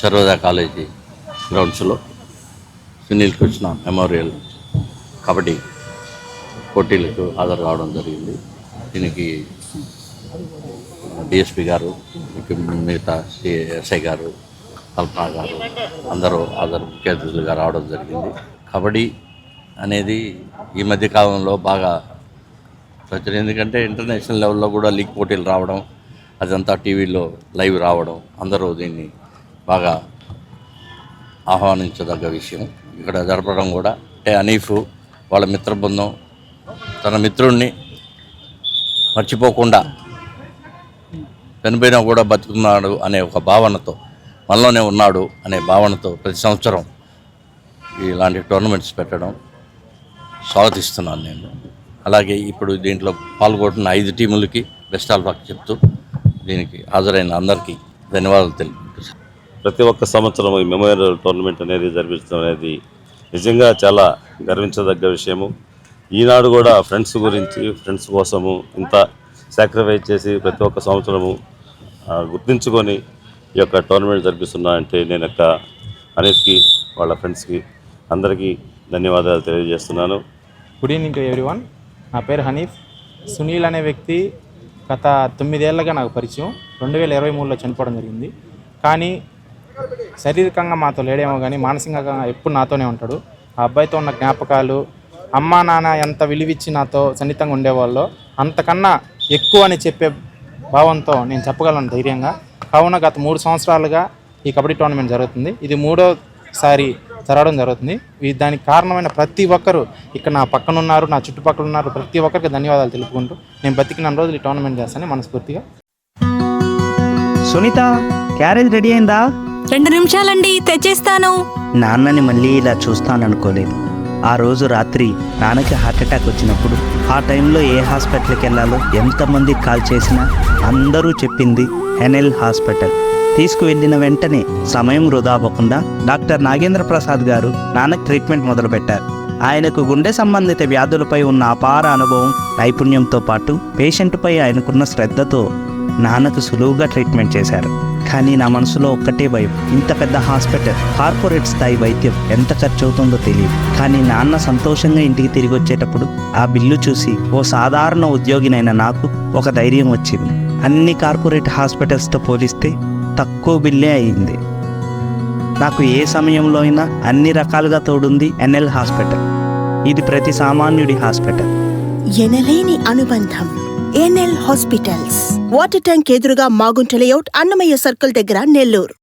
సర్వదా కాలేజీ గ్రౌండ్స్లో సునీల్ కృష్ణ మెమోరియల్ కబడ్డీ పోటీలకు హాజరు కావడం జరిగింది. దీనికి డిఎస్పి గారు మిగతా ఎస్ఐ గారు కల్పన గారు అందరూ హాజరు ముఖ్య అతిథులుగా రావడం జరిగింది. కబడ్డీ అనేది ఈ మధ్య కాలంలో బాగా ప్రచురం ఎందుకంటే ఇంటర్నేషనల్ లెవెల్లో కూడా లీగ్ పోటీలు రావడం అదంతా టీవీలో లైవ్ రావడం అందరూ దీన్ని బాగా ఆహ్వానించదగ్గ విషయం. ఇక్కడ జరపడం కూడా అంటే అనీఫ్ వాళ్ళ మిత్ర బృందం తన మిత్రుణ్ణి మర్చిపోకుండా చనిపోయినా కూడా బతుకున్నాడు అనే ఒక భావనతో మనలోనే ఉన్నాడు అనే భావనతో ప్రతి సంవత్సరం ఇలాంటి టోర్నమెంట్స్ పెట్టడం స్వాగతిస్తున్నాను నేను. అలాగే ఇప్పుడు దీంట్లో పాల్గొంటున్న ఐదు టీములకి బెస్ట్ ఆల్ లక్ చెప్తూ దీనికి హాజరైన అందరికీ ధన్యవాదాలు తెలుపుకుంటున్నాను. ప్రతి ఒక్క సంవత్సరం ఈ మెమోరియల్ టోర్నమెంట్ అనేది జరిపించడం అనేది నిజంగా చాలా గర్వించదగ్గ విషయము. ఈనాడు కూడా ఫ్రెండ్స్ గురించి ఫ్రెండ్స్ కోసము ఇంత సాక్రిఫైస్ చేసి ప్రతి ఒక్క సంవత్సరము గుర్తించుకొని ఈ యొక్క టోర్నమెంట్ జరిపిస్తున్నా అంటే నేను యొక్క అనీఫ్కి వాళ్ళ ఫ్రెండ్స్కి అందరికీ ధన్యవాదాలు తెలియజేస్తున్నాను. గుడ్ ఈవినింగ్ టు ఎవ్రీవన్ నా పేరు హనీఫ్. సునీల్ అనే వ్యక్తి గత తొమ్మిదేళ్ళుగా నాకు పరిచయం. రెండు వేల ఇరవై మూడులో చనిపోవడం జరిగింది. కానీ శారీరకంగా మాతో లేడేమో కానీ మానసికంగా ఎప్పుడు నాతోనే ఉంటాడు. ఆ అబ్బాయితో ఉన్న జ్ఞాపకాలు అమ్మా నాన్న ఎంత విలువిచ్చి నాతో సన్నిహితంగా ఉండేవాళ్ళో అంతకన్నా ఎక్కువ అని చెప్పే భావంతో నేను చెప్పగలను ధైర్యంగా. కావున గత మూడు సంవత్సరాలుగా ఈ కబడ్డీ టోర్నమెంట్ జరుగుతుంది. ఇది మూడోసారి జరగడం జరుగుతుంది. ఈ దానికి కారణమైన ప్రతి ఒక్కరు ఇక్కడ నా పక్కన ఉన్నారు నా చుట్టుపక్కల ఉన్నారు ప్రతి ఒక్కరికి ధన్యవాదాలు తెలుపుకుంటూ నేను బతికిన రోజులు ఈ టోర్నమెంట్ చేస్తాను మనస్ఫూర్తిగా. సునీత క్యారేజ్ రెడీ అయిందా? రెండు నిమిషాలండి తెచ్చేస్తాను. నాన్నని మళ్ళీ ఇలా చూస్తాననుకోలేదు. ఆ రోజు రాత్రి నాన్నకి హార్ట్ అటాక్ వచ్చినప్పుడు ఆ టైంలో ఏ హాస్పిటల్కి వెళ్ళాలో ఎంతమంది కాల్ చేసినా అందరూ చెప్పింది ఎన్ఎల్ హాస్పిటల్. తీసుకువెళ్ళిన వెంటనే సమయం వృధా అవ్వకుండా డాక్టర్ నాగేంద్ర ప్రసాద్ గారు నాన్నకు ట్రీట్మెంట్ మొదలుపెట్టారు. ఆయనకు గుండె సంబంధిత వ్యాధులపై ఉన్న అపార అనుభవం నైపుణ్యంతో పాటు పేషెంట్పై ఆయనకున్న శ్రద్ధతో నాన్నకు సులువుగా ట్రీట్మెంట్ చేశారు. కానీ నా మనసులో ఒక్కటే భయం ఇంత పెద్ద హాస్పిటల్ కార్పొరేట్ స్థాయి వైద్యం ఎంత ఖర్చు అవుతుందో తెలియదు. కానీ నాన్న సంతోషంగా ఇంటికి తిరిగి వచ్చేటప్పుడు ఆ బిల్లు చూసి ఓ సాధారణ ఉద్యోగినైన నాకు ఒక ధైర్యం వచ్చింది. అన్ని కార్పొరేట్ హాస్పిటల్స్తో పోలిస్తే తక్కువ బిల్లే అయింది. నాకు ఏ సమయంలో అయినా అన్ని రకాలుగా తోడుంది ఎన్ఎల్ హాస్పిటల్. ఇది ప్రతి సామాన్యుడి హాస్పిటల్. ఎనలేని అనుబంధం ఎన్ఎల్ హాస్పిటల్స్. వాటర్ ట్యాంక్ ఎదురుగా మాగుంట లేఅవుట్ అన్నమయ్య సర్కిల్ దగ్గర నెల్లూరు.